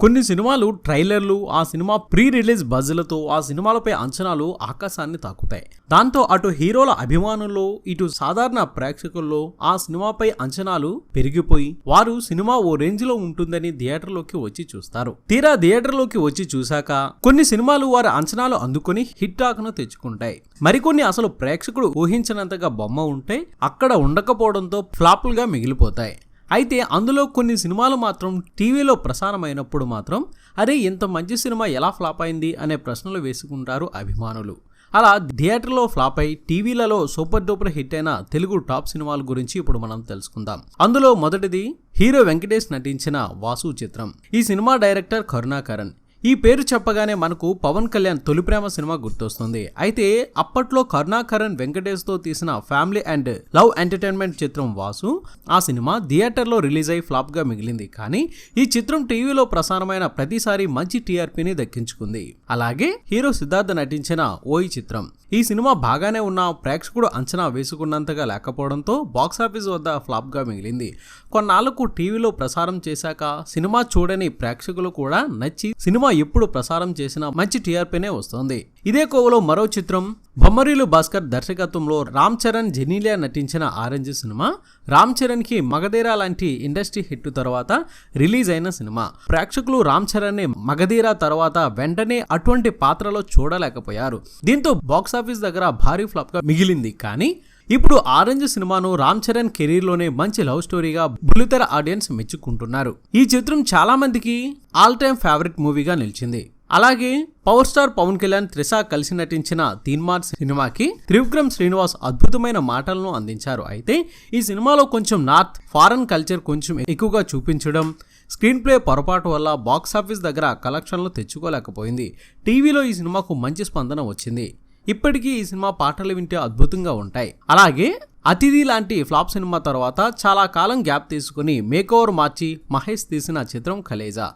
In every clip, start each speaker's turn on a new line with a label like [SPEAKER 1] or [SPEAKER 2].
[SPEAKER 1] కొన్ని సినిమాలు ట్రైలర్లు ఆ సినిమా ప్రీ రిలీజ్ బజ్లతో ఆ సినిమాలపై అంచనాలు ఆకాశాన్ని తాకుతాయి. దాంతో అటు హీరోల అభిమానుల్లో ఇటు సాధారణ ప్రేక్షకుల్లో ఆ సినిమాపై అంచనాలు పెరిగిపోయి వారు సినిమా ఓ రేంజ్లో ఉంటుందని థియేటర్లోకి వచ్చి చూస్తారు. తీరా థియేటర్లోకి వచ్చి చూశాక కొన్ని సినిమాలు వారి అంచనాలు అందుకొని హిట్ టాక్ను తెచ్చుకుంటాయి. మరికొన్ని అసలు ప్రేక్షకుడు ఊహించినంతగా బొమ్మ ఉంటే అక్కడ ఉండకపోవడంతో ఫ్లాపులుగా మిగిలిపోతాయి. అయితే అందులో కొన్ని సినిమాలు మాత్రం టీవీలో ప్రసారమైనప్పుడు మాత్రం అరే ఇంత మంచి సినిమా ఎలా ఫ్లాప్ అయింది అనే ప్రశ్నలు వేసుకుంటారు అభిమానులు. అలా థియేటర్లో ఫ్లాప్ అయి టీవీలలో సూపర్ డూపర్ హిట్ అయిన తెలుగు టాప్ సినిమాల గురించి ఇప్పుడు మనం తెలుసుకుందాం. అందులో మొదటిది హీరో వెంకటేష్ నటించిన వాసు చిత్రం. ఈ సినిమా డైరెక్టర్ కరుణాకరణ్ ఈ పేరు చెప్పగానే మనకు పవన్ కళ్యాణ్ తొలి ప్రేమ సినిమా గుర్తొస్తుంది. అయితే అప్పట్లో కరుణాకరణ్ వెంకటేష్తో తీసిన ఫ్యామిలీ అండ్ లవ్ ఎంటర్టైన్మెంట్ చిత్రం వాసు ఆ సినిమా థియేటర్లో రిలీజ్ అయి ఫ్లాప్గా మిగిలింది. కానీ ఈ చిత్రం టీవీలో ప్రసారమైన ప్రతిసారి మంచి టీఆర్పీని దక్కించుకుంది. అలాగే హీరో సిద్ధార్థ నటించిన ఓయి చిత్రం. ఈ సినిమా బాగానే ఉన్న ప్రేక్షకుడు అంచనా వేసుకున్నంతగా లేకపోవడంతో బాక్సాఫీస్ వద్ద ఫ్లాప్గా మిగిలింది. కొన్నాళ్ళకు టీవీలో ప్రసారం చేశాక సినిమా చూడని ప్రేక్షకులు కూడా నచ్చి సినిమా ఎప్పుడు ప్రసారం చేసినా మంచి టీఆర్పీనే వస్తుంది. ఇదే కోవలో మరో చిత్రం బొమ్మరీలు భాస్కర్ దర్శకత్వంలో రామ్ చరణ్ జెనీలియా నటించిన ఆరెంజ్ సినిమా. రామ్ చరణ్కి మగధీరా లాంటి ఇండస్ట్రీ హిట్ తర్వాత రిలీజ్ అయిన సినిమా. ప్రేక్షకులు రామ్ చరణ్ని మగధీరా తర్వాత వెంటనే అటువంటి పాత్రలో చూడలేకపోయారు. దీంతో బాక్సాఫీస్ దగ్గర భారీ ఫ్లాప్గా మిగిలింది. కానీ ఇప్పుడు ఆరెంజ్ సినిమాను రామ్ చరణ్ కెరీర్లోనే మంచి లవ్ స్టోరీగా బుల్లితెర ఆడియన్స్ మెచ్చుకుంటున్నారు. ఈ చిత్రం చాలా మందికి ఆల్ టైమ్ ఫేవరెట్ మూవీగా నిలిచింది. అలాగే పవర్ స్టార్ పవన్ కళ్యాణ్ త్రిష కలిసి నటించిన తీన్మార్ సినిమాకి త్రివిక్రమ్ శ్రీనివాస్ అద్భుతమైన మాటలను అందించారు. అయితే ఈ సినిమాలో కొంచెం నార్త్ ఫారెన్ కల్చర్ కొంచెం ఎక్కువగా చూపించడం స్క్రీన్ ప్లే పొరపాటు వల్ల బాక్స్ ఆఫీస్ దగ్గర కలెక్షన్లు తెచ్చుకోలేకపోయింది. టీవీలో ఈ సినిమాకు మంచి స్పందన వచ్చింది. ఇప్పటికీ ఈ సినిమా పాటలు వింటే అద్భుతంగా ఉంటాయి. అలాగే అతిథి లాంటి ఫ్లాప్ సినిమా తర్వాత చాలా కాలం గ్యాప్ తీసుకుని మేకోవర్ మార్చి మహేష్ తీసిన చిత్రం కలేజా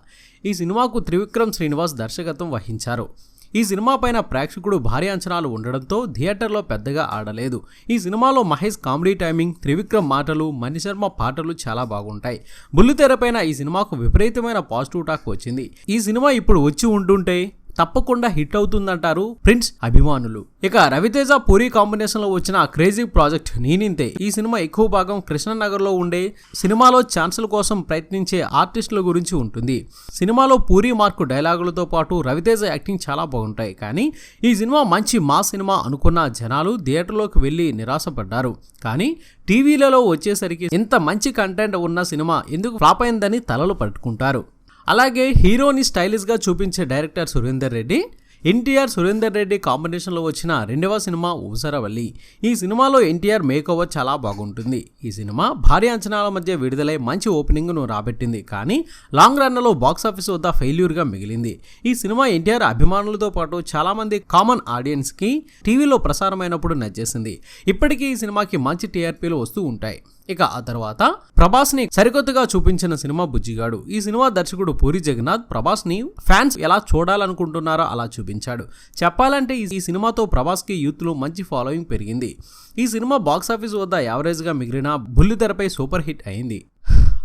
[SPEAKER 1] ఈ సినిమాకు త్రివిక్రమ్ శ్రీనివాస్ దర్శకత్వం వహించారు. ఈ సినిమా పైన ప్రేక్షకుడు భారీ అంచనాలు ఉండడంతో థియేటర్లో పెద్దగా ఆడలేదు. ఈ సినిమాలో మహేష్ కామెడీ టైమింగ్ త్రివిక్రమ్ మాటలు మణిశర్మ పాటలు చాలా బాగుంటాయి. బుల్లితెరపైన ఈ సినిమాకు విపరీతమైన పాజిటివ్ టాక్ వచ్చింది. ఈ సినిమా ఇప్పుడు వచ్చి ఉంటుంటే తప్పకుండా హిట్ అవుతుందంటారు ప్రిన్స్ అభిమానులు. ఇక రవితేజ పూరి కాంబినేషన్లో వచ్చిన క్రేజీ ప్రాజెక్ట్ నేనింతే. ఈ సినిమా ఎక్కువ భాగం కృష్ణనగర్లో ఉండే సినిమాలో ఛాన్సుల కోసం ప్రయత్నించే ఆర్టిస్టుల గురించి ఉంటుంది. సినిమాలో పూరి మార్కు డైలాగులతో పాటు రవితేజ యాక్టింగ్ చాలా బాగుంటాయి. కానీ ఈ సినిమా మంచి మా సినిమా అనుకున్న జనాలు థియేటర్లోకి వెళ్ళి నిరాశపడ్డారు. కానీ టీవీలలో వచ్చేసరికి ఇంత మంచి కంటెంట్ ఉన్న సినిమా ఎందుకు ఫ్లాప్ అయిందని తలలు పట్టుకుంటారు. అలాగే హీరోని స్టైలిష్గా చూపించే డైరెక్టర్ సురేందర్ రెడ్డి ఎన్టీఆర్ సురేందర్ రెడ్డి కాంబినేషన్లో వచ్చిన రెండవ సినిమా ఊసరవల్లి. ఈ సినిమాలో ఎన్టీఆర్ మేకోవర్ చాలా బాగుంటుంది. ఈ సినిమా భారీ అంచనాల మధ్య విడుదలై మంచి ఓపెనింగ్ను రాబెట్టింది. కానీ లాంగ్ రన్లో బాక్సాఫీస్ వద్ద ఫెయిల్యూర్గా మిగిలింది. ఈ సినిమా ఎన్టీఆర్ అభిమానులతో పాటు చాలామంది కామన్ ఆడియన్స్కి టీవీలో ప్రసారమైనప్పుడు నచ్చేసింది. ఇప్పటికీ ఈ సినిమాకి మంచి టీఆర్పీలు వస్తూ ఉంటాయి. ఇక ఆ తర్వాత ప్రభాస్ని సరికొత్తగా చూపించిన సినిమా బుజ్జిగాడు. ఈ సినిమా దర్శకుడు పూరి జగన్నాథ్ ప్రభాస్ని ఫ్యాన్స్ ఎలా చూడాలనుకుంటున్నారో అలా చూపించాడు. చెప్పాలంటే ఈ సినిమాతో ప్రభాస్కి యూత్లో మంచి ఫాలోయింగ్ పెరిగింది. ఈ సినిమా బాక్సాఫీస్ వద్ద యావరేజ్గా మిగిలిన బుల్లితెరపై సూపర్ హిట్ అయింది.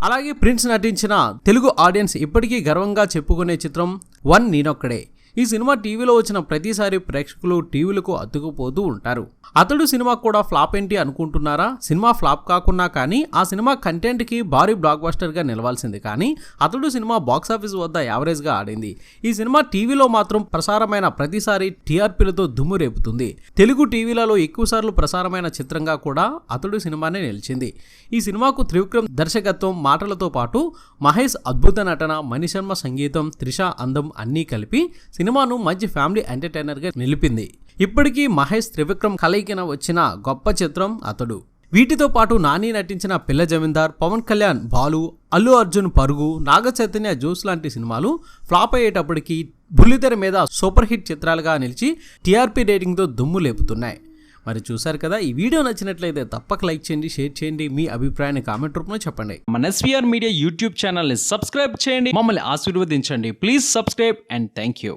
[SPEAKER 1] అలాగే ప్రిన్స్ నటించిన తెలుగు ఆడియన్స్ ఇప్పటికీ గర్వంగా చెప్పుకునే చిత్రం వన్ నేనొక్కడే. ఈ సినిమా టీవీలో వచ్చిన ప్రతిసారి ప్రేక్షకులు టీవీలకు అతుకుపోతూ ఉంటారు. అతడు సినిమా కూడా ఫ్లాప్ ఏంటి అనుకుంటున్నారా? సినిమా ఫ్లాప్ కాకున్నా కానీ ఆ సినిమా కంటెంట్కి భారీ బ్లాక్ బస్టర్గా నిలవాల్సింది. కానీ అతడు సినిమా బాక్సాఫీస్ వద్ద యావరేజ్గా ఆడింది. ఈ సినిమా టీవీలో మాత్రం ప్రసారమైన ప్రతిసారి టీఆర్పీలతో దుమ్ము రేపుతుంది. తెలుగు టీవీలలో ఎక్కువసార్లు ప్రసారమైన చిత్రంగా కూడా అతడు సినిమానే నిలిచింది. ఈ సినిమాకు త్రివిక్రమ్ దర్శకత్వం మాటలతో పాటు మహేష్ అద్భుత నటన మణిశర్మ సంగీతం త్రిష అందం అన్నీ కలిపి సినిమాను మంచి ఫ్యామిలీ ఎంటర్టైనర్గా నిలిపింది. ఇప్పటికీ మహేష్ త్రివిక్రమ్ కలయికిన వచ్చిన గొప్ప చిత్రం అతడు. వీటితో పాటు నాని నటించిన పిల్ల జమీందార్ పవన్ కళ్యాణ్ బాలు అల్లు అర్జున్ పరుగు నాగ చైతన్య జోస్ లాంటి సినిమాలు ఫ్లాప్ అయ్యేటప్పటికీ బుల్లితెర మీద సూపర్ హిట్ చిత్రాలుగా నిలిచి టీఆర్పీ రేటింగ్తో దుమ్ము లేపుతున్నాయి. మరి చూసారు కదా ఈ వీడియో నచ్చినట్లయితే తప్పక లైక్ చేయండి షేర్ చేయండి మీ అభిప్రాయాన్ని కామెంట్ రూపంలో చెప్పండి. మన ఎస్వీఆర్ మీడియా యూట్యూబ్ ఛానల్ని సబ్స్క్రైబ్ చేయండి మమ్మల్ని ఆశీర్వదించండి. Please subscribe and thank you